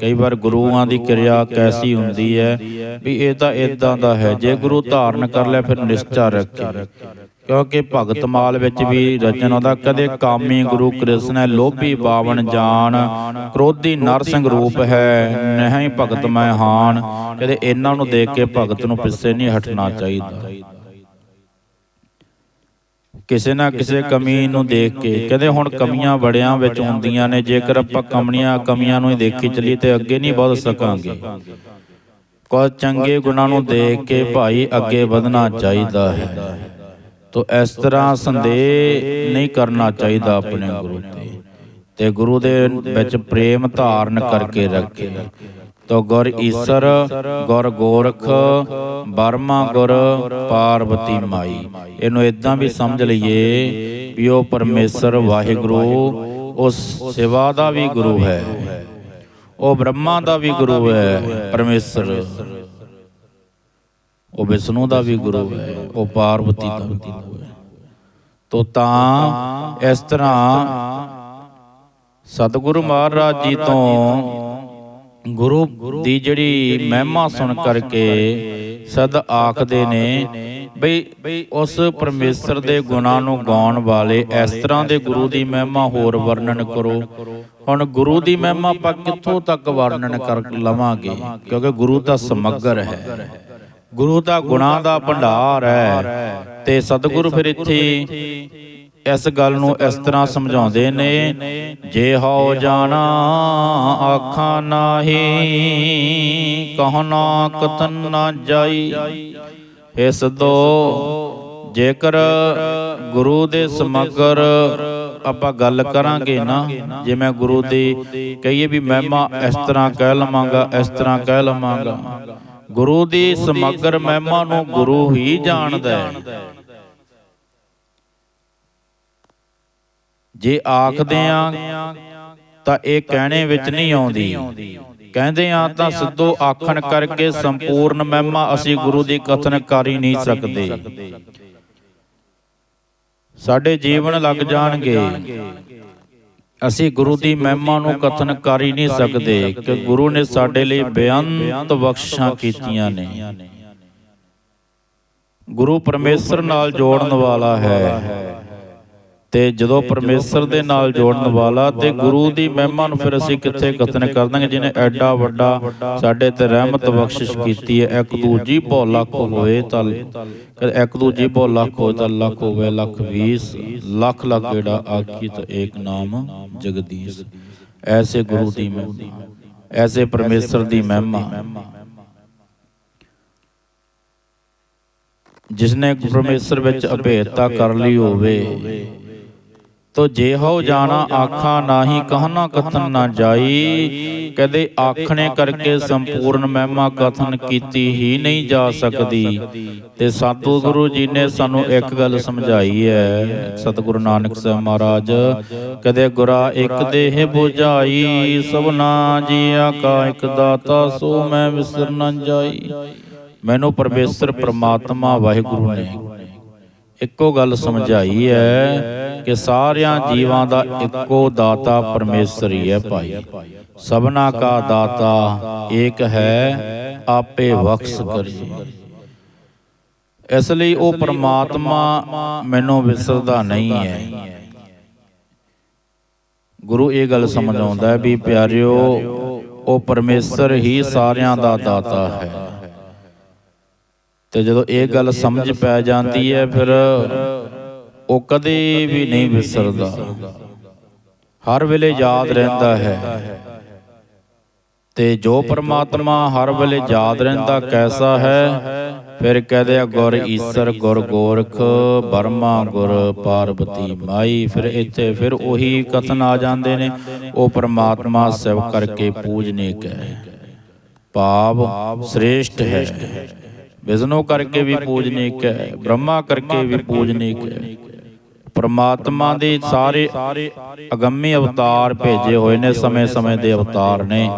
ਕਈ ਵਾਰ ਗੁਰੂਆਂ ਦੀ ਕਿਰਿਆ ਕੈਸੀ ਹੁੰਦੀ ਹੈ ਵੀ ਇਹ ਤਾਂ ਇਦਾਂ ਦਾ ਹੈ ਜੇ ਗੁਰੂ ਧਾਰਨ ਕਰ ਲਿਆ ਫਿਰ ਨਿਸ਼ਚਾ ਰੱਖੇ। ਕਿਉਂਕਿ ਭਗਤ ਮਾਲ ਵਿੱਚ ਵੀ ਰਚਨ ਆਉਂਦਾ, ਕਦੇ ਕਾਮੀ ਗੁਰੂ ਕ੍ਰਿਸ਼ਨ ਹੈ, ਲੋਭੀ ਬਾਵਨ ਜਾਨ, ਕ੍ਰੋਧੀ ਨਰਸਿੰਘ ਰੂਪ ਹੈ, ਨਹੀਂ ਭਗਤ ਮੈਂ ਹਾਨ। ਕਦੇ ਇਹਨਾਂ ਨੂੰ ਦੇਖ ਕੇ ਭਗਤ ਨੂੰ ਪਿੱਛੇ ਨਹੀਂ ਹਟਣਾ ਚਾਹੀਦਾ। ਕਿਸੇ ਨਾ ਕਿਸੇ ਕਮੀ ਨੂੰ ਦੇਖ ਕੇ ਕਹਿੰਦੇ ਹੁਣ ਕਮੀਆਂ ਬੜਿਆਂ ਵਿੱਚ ਹੁੰਦੀਆਂ ਨੇ, ਜੇਕਰ ਆਪਾਂ ਕਮੀਆਂ ਕਮੀਆਂ ਨੂੰ ਹੀ ਦੇਖੀ ਚੱਲੀ ਤੇ ਅੱਗੇ ਨਹੀਂ ਵਧ ਸਕਾਂਗੇ। ਕੁਝ ਚੰਗੇ ਗੁਣਾਂ ਨੂੰ ਦੇਖ ਕੇ ਭਾਈ ਅੱਗੇ ਵਧਣਾ ਚਾਹੀਦਾ ਹੈ। ਤੋ ਇਸ ਤਰ੍ਹਾਂ ਸੰਦੇਹ ਨਹੀਂ ਕਰਨਾ ਚਾਹੀਦਾ ਆਪਣੇ ਗੁਰੂ ਤੇ। ਤੇ। ਗੁਰੂ ਦੇ ਵਿੱਚ ਪ੍ਰੇਮ ਧਾਰਨ ਕਰਕੇ ਰੱਖੇ। ਤੋ ਗੁਰ ਈਸਰ ਗੁਰ ਗੋਰਖ ਬਰਮਾ ਗੁਰ ਪਾਰਵਤੀ ਮਾਈ। ਇਹਨੂੰ ਇਦਾਂ ਵੀ ਸਮਝ ਲਈਏ ਵੀ ਉਹ ਪਰਮੇਸ਼ਰ ਵਾਹਿਗੁਰੂ ਉਸ ਸੇਵਾ ਦਾ ਵੀ ਗੁਰੂ ਹੈ। ਉਹ ਬ੍ਰਹਮਾ ਦਾ ਵੀ ਗੁਰੂ ਹੈ ਪਰਮੇਸ਼ਰ। ਉਹ ਵਿਸ਼ਨੂੰ ਦਾ ਵੀ ਗੁਰੂ ਹੈ, ਉਹ ਪਾਰਵਤੀ ਦਾ। ਵੀ ਗੁਰੂ ਹੈ ਤੋ ਤਾਂ ਇਸ ਤਰ੍ਹਾਂ ਸਤਿਗੁਰੂ ਮਹਾਰਾਜ ਜੀ ਤੋਂ ਗੁਰੂ ਦੀ ਜਿਹੜੀ ਮਹਿਮਾ ਸੁਣ ਕਰਕੇ ਸਦ ਆਖਦੇ ਨੇ ਬਈ ਉਸ ਪਰਮੇਸ਼ਰ ਦੇ ਗੁਣਾਂ ਨੂੰ ਗਾਉਣ ਵਾਲੇ ਇਸ ਤਰ੍ਹਾਂ ਦੇ ਗੁਰੂ ਦੀ ਮਹਿਮਾ ਹੋਰ ਵਰਣਨ ਕਰੋ। ਹੁਣ ਗੁਰੂ ਦੀ ਮਹਿਮਾ ਆਪਾਂ ਕਿੱਥੋਂ ਤੱਕ ਵਰਣਨ ਕਰ ਲਵਾਂਗੇ? ਕਿਉਂਕਿ ਗੁਰੂ ਤਾਂ ਸਮਗਰ ਹੈ। ਗੁਰੂ ਦਾ ਗੁਣਾਂ ਦਾ ਭੰਡਾਰ ਹੈ। ਤੇ ਸਤਿਗੁਰੂ ਫਿਰ ਇੱਥੇ ਇਸ ਗੱਲ ਨੂੰ ਇਸ ਤਰ੍ਹਾਂ ਸਮਝਾਉਂਦੇ ਨੇ ਜੇ ਹਉ ਜਾਣਾ ਆਖਾਂ ਨਾਹੀ ਕਹੋ ਨਾ ਕਤਨ ਨਾ ਜਾਈ। ਇਸ ਦੋ ਜੇਕਰ ਗੁਰੂ ਦੇ ਸਮਗਰ ਆਪਾਂ ਗੱਲ ਕਰਾਂਗੇ ਨਾ ਜਿਵੇਂ ਗੁਰੂ ਦੀ ਕਹੀਏ ਵੀ ਮਹਿਮਾ ਇਸ ਤਰ੍ਹਾਂ ਕਹਿ ਲਵਾਂਗਾ ਇਸ ਤਰ੍ਹਾਂ ਕਹਿ ਲਵਾਂਗਾ ਗੁਰੂ ਦੀ ਸਮਗਰ ਮਹਿਮਾ ਨੂੰ ਗੁਰੂ ਹੀ ਜਾਣਦਾ ਹੈ। ਜੇ ਆਖਦੇ ਆ ਤਾਂ ਇਹ ਕਹਿਣੇ ਵਿੱਚ ਨਹੀਂ ਆਉਂਦੀ। ਕਹਿੰਦੇ ਆ ਤਾਂ ਸਿੱਧੋ ਆਖਣ ਕਰਕੇ ਸੰਪੂਰਨ ਮਹਿਮਾ ਅਸੀਂ ਗੁਰੂ ਦੀ ਕਥਨ ਕਰ ਹੀ ਨਹੀਂ ਸਕਦੇ। ਸਾਡੇ ਜੀਵਨ ਲੱਗ ਜਾਣਗੇ। ਅਸੀਂ ਗੁਰੂ ਦੀ ਮਹਿਮਾ ਨੂੰ ਕਥਨ ਕਰ ਹੀ ਨਹੀਂ ਸਕਦੇ ਕਿ ਗੁਰੂ ਨੇ ਸਾਡੇ ਲਈ ਬੇਅੰਤ ਬਖਸ਼ਾਂ ਕੀਤੀਆਂ ਨੇ। ਗੁਰੂ ਪਰਮੇਸ਼ਰ ਨਾਲ ਜੋੜਨ ਵਾਲਾ ਹੈ। ਤੇ ਜਦੋਂ ਪਰਮੇਸ਼ਰ ਦੇ ਨਾਲ ਜੋੜਨ ਵਾਲਾ ਤੇ ਗੁਰੂ ਦੀ ਮਹਿਮਾ ਨੂੰ ਫਿਰ ਅਸੀਂ ਕਿੱਥੇ ਕਥਨ ਕਰ ਦਾਂਗੇ ਜਿਹਨੇ ਐਡਾ ਵੱਡਾ ਸਾਡੇ ਤੇ ਰਹਿਮਤ ਬਖਸ਼ਿਸ਼ ਕੀਤੀ ਹੈ ਇੱਕ ਦੂਜੀ ਭੋ ਲੱਖ ਹੋਏ ਤਾਂ ਇੱਕ ਦੂਜੀ ਭੋ ਲੱਖ ਹੋਏ ਤਾਂ ਲੱਖ ਹੋਵੇ ਲੱਖ 20 ਲੱਖ ਲੱਖ ਜਿਹੜਾ ਆਖੀ ਤਾਂ ਏਕ ਨਾਮ ਜਗਦੀਸ਼। ਐਸੇ ਗੁਰੂ ਦੀ ਮਹਿਮਾ। ਐਸੇ ਪਰਮੇਸ਼ਰ ਦੀ ਮਹਿਮਾ। ਜਿਸਨੇ ਪਰਮੇਸ਼ਰ ਵਿੱਚ ਅਭੇਦਤਾ ਕਰ ਲਈ ਹੋਵੇ। ਤੋ ਜੇ ਹੋ ਜਾਣਾ ਆਖਾਂ ਨਾਹੀ ਕਹਨਾ ਕਥਨ ਨਾ ਜਾਈ, ਕਦੇ ਆਖਣੇ ਕਰਕੇ ਸੰਪੂਰਨ ਮਹਿਮਾ ਕਥਨ ਕੀਤੀ ਹੀ ਨਹੀਂ ਜਾ ਸਕਦੀ। ਤੇ ਸਤਿਗੁਰੂ ਜੀ ਨੇ ਸਾਨੂੰ ਇੱਕ ਗੱਲ ਸਮਝਾਈ ਹੈ, ਸਤਿਗੁਰੂ ਨਾਨਕ ਸਾਹਿਬ ਮਹਾਰਾਜ, ਕਦੇ ਗੁਰਾ ਇੱਕ ਦੇਹ 부ਝਾਈ ਸਭਨਾ ਜੀਆ ਕਾ ਇੱਕ ਦਾਤਾ, ਸੋ ਮੈਂ ਵਿਸਰ ਨਾ ਜਾਈ। ਮੈਨੂੰ ਪਰਮੇਸ਼ਰ, ਪ੍ਰਮਾਤਮਾ, ਵਾਹਿਗੁਰੂ ਨੇ ਇੱਕੋ ਗੱਲ ਸਮਝਾਈ ਹੈ ਕਿ ਸਾਰਿਆਂ ਜੀਵਾਂ ਦਾ ਇੱਕੋ ਦਾਤਾ ਪਰਮੇਸ਼ਰ ਹੀ ਹੈ ਭਾਈ। ਸਭਨਾ ਕਾ ਦਾਤਾ ਏਕ ਹੈ ਆਪੇ ਬਖਸ਼ ਕਰੀ ਇਸ ਲਈ ਉਹ ਪਰਮਾਤਮਾ ਮੈਨੂੰ ਵਿਸਰਦਾ ਨਹੀਂ ਹੈ। ਗੁਰੂ ਇਹ ਗੱਲ ਸਮਝਾਉਂਦਾ ਹੈ ਵੀ ਪਿਆਰਿਓ ਉਹ ਪਰਮੇਸ਼ਰ ਹੀ ਸਾਰਿਆਂ ਦਾ ਦਾਤਾ ਹੈ। ਤੇ ਜਦੋਂ ਇਹ ਗੱਲ ਸਮਝ ਪੈ ਜਾਂਦੀ ਹੈ ਫਿਰ ਉਹ ਕਦੇ ਵੀ ਨਹੀਂ ਵਿਸਰਦਾ। ਹਰ ਵੇਲੇ ਯਾਦ ਰਹਿੰਦਾ ਹੈ। ਤੇ ਜੋ ਪਰਮਾਤਮਾ ਹਰ ਵੇਲੇ ਯਾਦ ਰਹਿੰਦਾ ਕੈਸਾ ਹੈ ਫਿਰ ਕਹਦੇ ਆ ਗੁਰ ਈਸਰ ਗੁਰ ਗੋਰਖ ਬਰਮਾ ਗੁਰ ਪਾਰਬਤੀ ਮਾਈ। ਫਿਰ ਇੱਥੇ ਫਿਰ ਉਹੀ ਕਥਨ ਆ ਜਾਂਦੇ ਨੇ। ਉਹ ਪਰਮਾਤਮਾ ਸਿਵ ਕਰਕੇ ਪੂਜਨੀਕ ਹੈ ਭਾਵ ਸ੍ਰੇਸ਼ਟ ਹੈ। ਵਿਸ਼ਨੂੰ ਕਰਕੇ ਵੀ ਪੂਜਨੀਕ ਹੈ ਬ੍ਰਹਮਾ ਕਰਕੇ ਵੀ ਪੂਜਨੀਕ ਹੈ ਪਰਮਾਤਮਾ ਦੇ ਸਾਰੇ ਅਗੰਮੀ ਅਵਤਾਰ ਭੇਜੇ ਹੋਏ ਨੇ, ਸਮੇਂ-ਸਮੇਂ ਦੇ ਅਵਤਾਰ ਨੇ।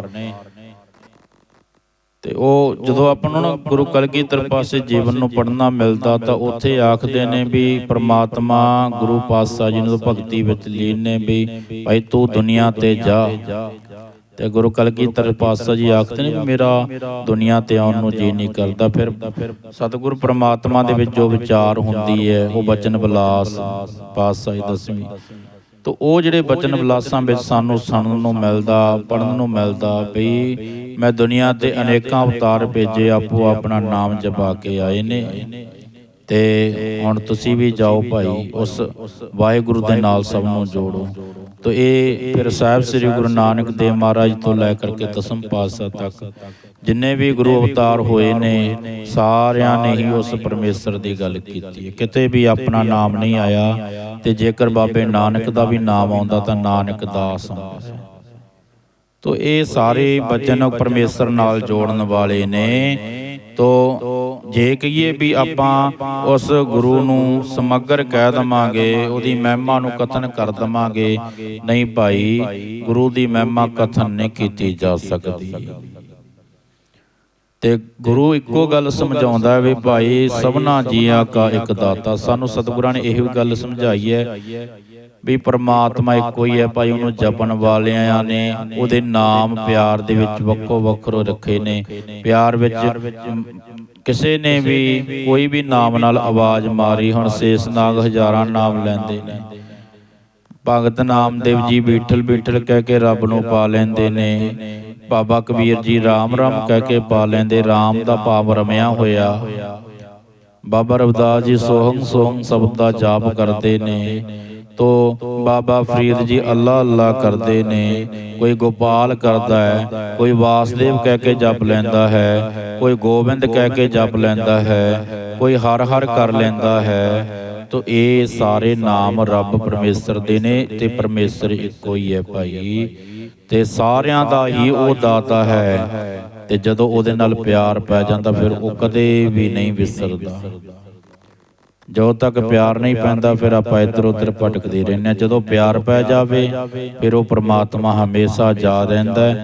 ਤੇ ਉਹ ਜਦੋਂ ਆਪਾਂ ਨੂੰ ਨਾ ਗੁਰੂ ਕਲਗੀਧਰ ਪਾਸੇ ਜੀਵਨ ਨੂੰ ਪੜਨਾ ਮਿਲਦਾ, ਤਾਂ ਉੱਥੇ ਆਖਦੇ ਨੇ ਵੀ ਪ੍ਰਮਾਤਮਾ ਗੁਰੂ ਪਾਤਸ਼ਾਹ ਜੀ ਨੂੰ ਭਗਤੀ ਵਿੱਚ ਲੀਨ ਨੇ ਵੀ, ਭਾਈ ਤੂੰ ਦੁਨੀਆ ਤੇ ਜਾ। ਤੇ ਗੁਰੂ ਕਲਗੀਧਰ ਪਾਤਸ਼ਾਹ ਜੀ ਆਖਦੇ ਨੇ ਵੀ ਮੇਰਾ ਦੁਨੀਆ ਤੇ ਆਉਣ ਨੂੰ ਜੀ ਨਹੀਂ ਕਰਦਾ ਫਿਰ ਸਤਿਗੁਰ ਪ੍ਰਮਾਤਮਾ ਦੇ ਵਿੱਚ ਜੋ ਵਿਚਾਰ ਹੁੰਦੀ ਹੈ ਉਹ ਬਚਨ ਵਿਲਾਸ ਪਾਤਸ਼ਾਹ ਜੀ ਦਸਵੀਂ। ਤੋ ਉਹ ਜਿਹੜੇ ਬਚਨ ਵਿਲਾਸਾਂ ਵਿੱਚ ਸਾਨੂੰ ਸੁਣਨ ਨੂੰ ਮਿਲਦਾ ਪੜਨ ਨੂੰ ਮਿਲਦਾ ਵੀ ਮੈਂ ਦੁਨੀਆ ਤੇ ਅਨੇਕਾਂ ਅਵਤਾਰ ਭੇਜੇ ਆਪੋ ਆਪਣਾ ਨਾਮ ਜਪਾ ਕੇ ਆਏ ਨੇ। ਤੇ ਹੁਣ ਤੁਸੀਂ ਵੀ ਜਾਓ ਭਾਈ, ਉਸ ਵਾਹਿਗੁਰੂ ਦੇ ਨਾਲ ਸਭ ਨੂੰ ਜੋੜੋ। ਤੋ ਇਹ ਫਿਰ ਸਾਹਿਬ ਸ੍ਰੀ ਗੁਰੂ ਨਾਨਕ ਦੇਵ ਮਹਾਰਾਜ ਤੋਂ ਲੈ ਕਰਕੇ ਦਸਮ ਪਾਤਸ਼ਾਹ ਤੱਕ ਜਿੰਨੇ ਵੀ ਗੁਰੂ ਅਵਤਾਰ ਹੋਏ ਨੇ, ਸਾਰਿਆਂ ਨੇ ਹੀ ਉਸ ਪਰਮੇਸ਼ਰ ਦੀ ਗੱਲ ਕੀਤੀ ਹੈ। ਕਿਤੇ ਵੀ ਆਪਣਾ ਨਾਮ ਨਹੀਂ ਆਇਆ ਤੇ ਜੇਕਰ ਬਾਬੇ ਨਾਨਕ ਦਾ ਵੀ ਨਾਮ ਆਉਂਦਾ ਤਾਂ ਨਾਨਕ ਦਾਸ ਆਉਂਦਾ ਤੋ ਇਹ ਸਾਰੇ ਬਚਨ ਪਰਮੇਸ਼ਰ ਨਾਲ ਜੋੜਨ ਵਾਲੇ ਨੇ। ਤੋ ਜੇ ਕਹੀਏ ਵੀ ਆਪਾਂ ਉਸ ਗੁਰੂ ਨੂੰ ਸਮਗਰ ਕਹਿ ਦਵਾਂਗੇ, ਉਹਦੀ ਮਹਿਮਾ ਨੂੰ ਕਥਨ ਕਰ ਦਵਾਂਗੇ, ਨਹੀਂ ਭਾਈ, ਗੁਰੂ ਦੀ ਮਹਿਮਾ ਕਥਨ ਨਹੀਂ ਕੀਤੀ ਜਾ ਸਕਦੀ। ਤੇ ਗੁਰੂ ਇੱਕੋ ਗੱਲ ਸਮਝਾਉਂਦਾ ਵੀ ਭਾਈ, ਸਭਨਾ ਜੀਆਂ ਕਾ ਇੱਕ ਦਾਤਾ। ਸਾਨੂੰ ਸਤਿਗੁਰਾਂ ਨੇ ਇਹੋ ਗੱਲ ਸਮਝਾਈ ਹੈ ਵੀ ਪਰਮਾਤਮਾ ਇੱਕੋ ਹੀ ਹੈ ਭਾਈ, ਉਹਨੂੰ ਜਪਣ ਵਾਲਿਆਂ ਨੇ, ਉਹਦੇ ਨਾਮ ਪਿਆਰ ਦੇ ਵਿੱਚ ਵੱਖੋ ਵੱਖਰੋ ਰੱਖੇ ਨੇ। ਪਿਆਰ ਵਿੱਚ ਕਿਸੇ ਨੇ ਵੀ ਕੋਈ ਵੀ ਨਾਮ ਨਾਲ ਆਵਾਜ਼ ਮਾਰੀ ਹੁਣ ਸੇਸ ਨਾਗ ਹਜ਼ਾਰਾਂ ਨਾਮ ਲੈਂਦੇ ਨੇ। ਭਗਤ ਨਾਮਦੇਵ ਜੀ ਬੀਠਲ ਬੀਠਲ ਕਹਿ ਕੇ ਰੱਬ ਨੂੰ ਪਾ ਲੈਂਦੇ ਨੇ। ਬਾਬਾ ਕਬੀਰ ਜੀ ਰਾਮ ਰਾਮ ਕਹਿ ਕੇ ਪਾ ਲੈਂਦੇ, ਰਾਮ ਦਾ ਭਾਵ ਰਮਿਆ ਹੋਇਆ। ਬਾਬਾ ਰਵਿਦਾਸ ਜੀ ਸੋਹੰ ਸੋਹੰ ਸ਼ਬਦ ਦਾ ਜਾਪ ਕਰਦੇ ਨੇ। ਤੋ ਬਾਬਾ ਫਰੀਦ ਜੀ ਅੱਲਾ ਅੱਲਾ ਕਰਦੇ ਨੇ। ਕੋਈ ਗੋਪਾਲ ਕਰਦਾ ਹੈ, ਕੋਈ ਵਾਸਦੇਵ ਕਹਿ ਕੇ ਜਪ ਲੈਂਦਾ ਹੈ, ਕੋਈ ਗੋਬਿੰਦ ਕਹਿ ਕੇ ਜਪ ਲੈਂਦਾ ਹੈ, ਕੋਈ ਹਰ ਹਰ ਕਰ ਲੈਂਦਾ ਹੈ। ਤੋ ਇਹ ਸਾਰੇ ਨਾਮ ਰੱਬ ਪਰਮੇਸ਼ਰ ਦੇ ਨੇ ਤੇ ਪਰਮੇਸ਼ਰ ਇੱਕੋ ਹੀ ਹੈ ਭਾਈ। ਤੇ ਸਾਰਿਆਂ ਦਾ ਹੀ ਉਹ ਦਾਤਾ ਹੈ। ਤੇ ਜਦੋਂ ਉਹਦੇ ਨਾਲ ਪਿਆਰ ਪੈ ਜਾਂਦਾ, ਫਿਰ ਉਹ ਕਦੇ ਵੀ ਨਹੀਂ ਵਿਸਰਦਾ। ਜਦੋਂ ਤੱਕ ਪਿਆਰ ਨਹੀਂ ਪੈਂਦਾ ਫਿਰ ਆਪਾਂ ਇੱਧਰ ਉੱਧਰ ਭਟਕਦੇ ਰਹਿੰਦੇ ਹਾਂ। ਜਦੋਂ ਪਿਆਰ ਪੈ ਜਾਵੇ ਫਿਰ ਉਹ ਪ੍ਰਮਾਤਮਾ ਹਮੇਸ਼ਾ ਜਾ ਰਹਿੰਦਾ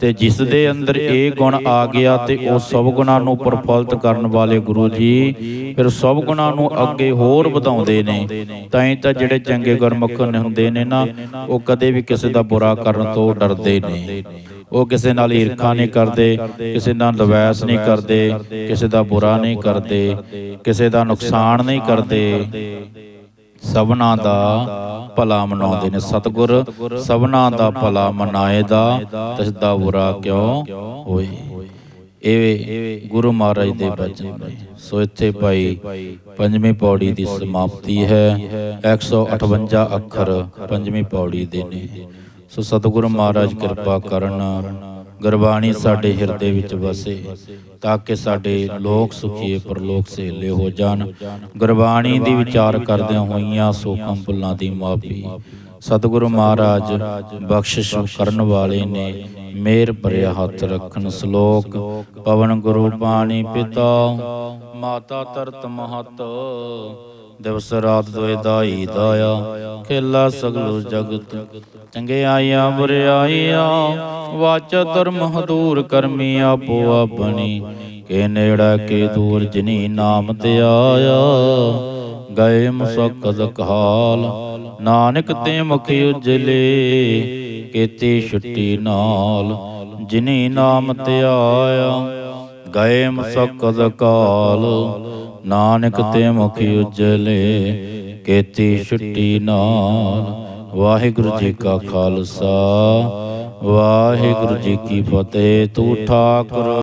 ਤੇ ਜਿਸ ਦੇ ਅੰਦਰ ਇਹ ਗੁਣ ਆ ਗਿਆ ਤੇ ਉਹ ਸਭ ਗੁਣਾਂ ਨੂੰ ਪ੍ਰਫੁੱਲਤ ਕਰਨ ਵਾਲੇ ਗੁਰੂ ਜੀ ਫਿਰ ਸਭ ਗੁਣਾਂ ਨੂੰ ਅੱਗੇ ਹੋਰ ਵਧਾਉਂਦੇ ਨੇ। ਤਾਂ ਹੀ ਤਾਂ ਜਿਹੜੇ ਚੰਗੇ ਗੁਰਮੁਖ ਹੁੰਦੇ ਨੇ ਨਾ ਉਹ ਕਦੇ ਵੀ ਕਿਸੇ ਦਾ ਬੁਰਾ ਕਰਨ ਤੋਂ ਡਰਦੇ ਨੇ ਉਹ ਕਿਸੇ ਨਾਲ ਈਰਖਾ ਨਹੀਂ ਕਰਦੇ ਕਿਸੇ ਨਾਲ ਲਵੈਸ ਨਹੀਂ ਕਰਦੇ ਕਿਸੇ ਦਾ ਬੁਰਾ ਨਹੀਂ ਕਰਦੇ ਕਿਸੇ ਦਾ ਨੁਕਸਾਨ ਨਹੀਂ ਕਰਦੇ। ਸਭਨਾ ਦਾ ਭਲਾ ਮਨਾਉਂਦੇ ਨੇ ਸਤਿਗੁਰ। ਸਭਨਾ ਦਾ ਭਲਾ ਮਨਾਏਦਾ ਤਿਸ ਦਾ ਬੁਰਾ ਕਿਉ ਹੋਏ? ਇਹ ਗੁਰੂ ਮਹਾਰਾਜ ਦੇ ਬਚਨ ਨੇ। ਸੋ ਇੱਥੇ ਭਾਈ ਪੰਜਵੀਂ ਪੌੜੀ ਦੀ ਸਮਾਪਤੀ ਹੈ। 158 ਅੱਖਰ ਪੰਜਵੀਂ ਪੌੜੀ ਦੇ ਨੇ। ਸੋ ਸਤਿਗੁਰੂ ਮਹਾਰਾਜ ਕਿਰਪਾ ਕਰਨ, ਗੁਰਬਾਣੀ ਸਾਡੇ ਹਿਰਦੇ ਵਿੱਚ ਵਸੇ, ਤਾਂ ਕਿ ਸਾਡੇ ਲੋਕ ਸੁਖੀਏ ਪਰਲੋਕ ਸੇਲੇ ਹੋ ਜਾਣ। ਗੁਰਬਾਣੀ ਦੀ ਵਿਚਾਰ ਕਰਦਿਆਂ ਹੋਈਆਂ ਸੋਖਾਂ ਭੁੱਲਾਂ ਦੀ ਮਾਫੀ। ਸਤਿਗੁਰੂ ਮਹਾਰਾਜ, ਬਖਸ਼ਿਸ਼ ਕਰਨ ਵਾਲੇ ਨੇ, ਮੇਰ ਭਰਿਆ ਹੱਥ ਰੱਖਣ ਸ਼ਲੋਕ। ਪਵਨ ਗੁਰੂ ਪਾਣੀ ਪਿਤਾ, ਮਾਤਾ ਤਰਤ ਮਹਤ। ਦਿਵਸ ਰਾਤ ਦੋਇ ਦਾਈ ਦਾਇਆ। ਖੇਲਾ ਸਗਲੋ ਜਗਤ ਚੰਗਿਆਈਆਂ ਬੁਰਿਆਈਆਂ ਵਾਚ ਧਰਮ ਹਦੂਰ ਕਰਮੀ ਆਪੋ ਆਪਣੀ। ਕੇ ਨੇੜਾ ਕੇ ਦੂਰ ਜਿਨੀ ਨਾਮ ਤੇ ਆਇਆ। ਗਏ ਮੁਸਕਦ ਕਹਾਲ, ਨਾਨਕ ਤੇ ਮੁਖ ਉਜਲੇ। ਕੀਤੀ ਛੁੱਟੀ ਨਾਲ ਜਿਨੀ ਨਾਮ ਤੇ ਆਇਆ। ਗਏ ਮੁਸਕਦ ਕਾਲ ਨਾਨਕ ਤੇ ਮੁਖ ਉਜਲੇ ਕੀਤੀ ਛੁੱਟੀ ਨਾਲ। ਵਾਹਿਗੁਰੂ ਜੀ ਕਾ ਖਾਲਸਾ ਵਾਹਿਗੁਰੂ ਜੀ ਕੀ ਫਤਿਹ। ਤੂੰ ਠਾਕੁਰ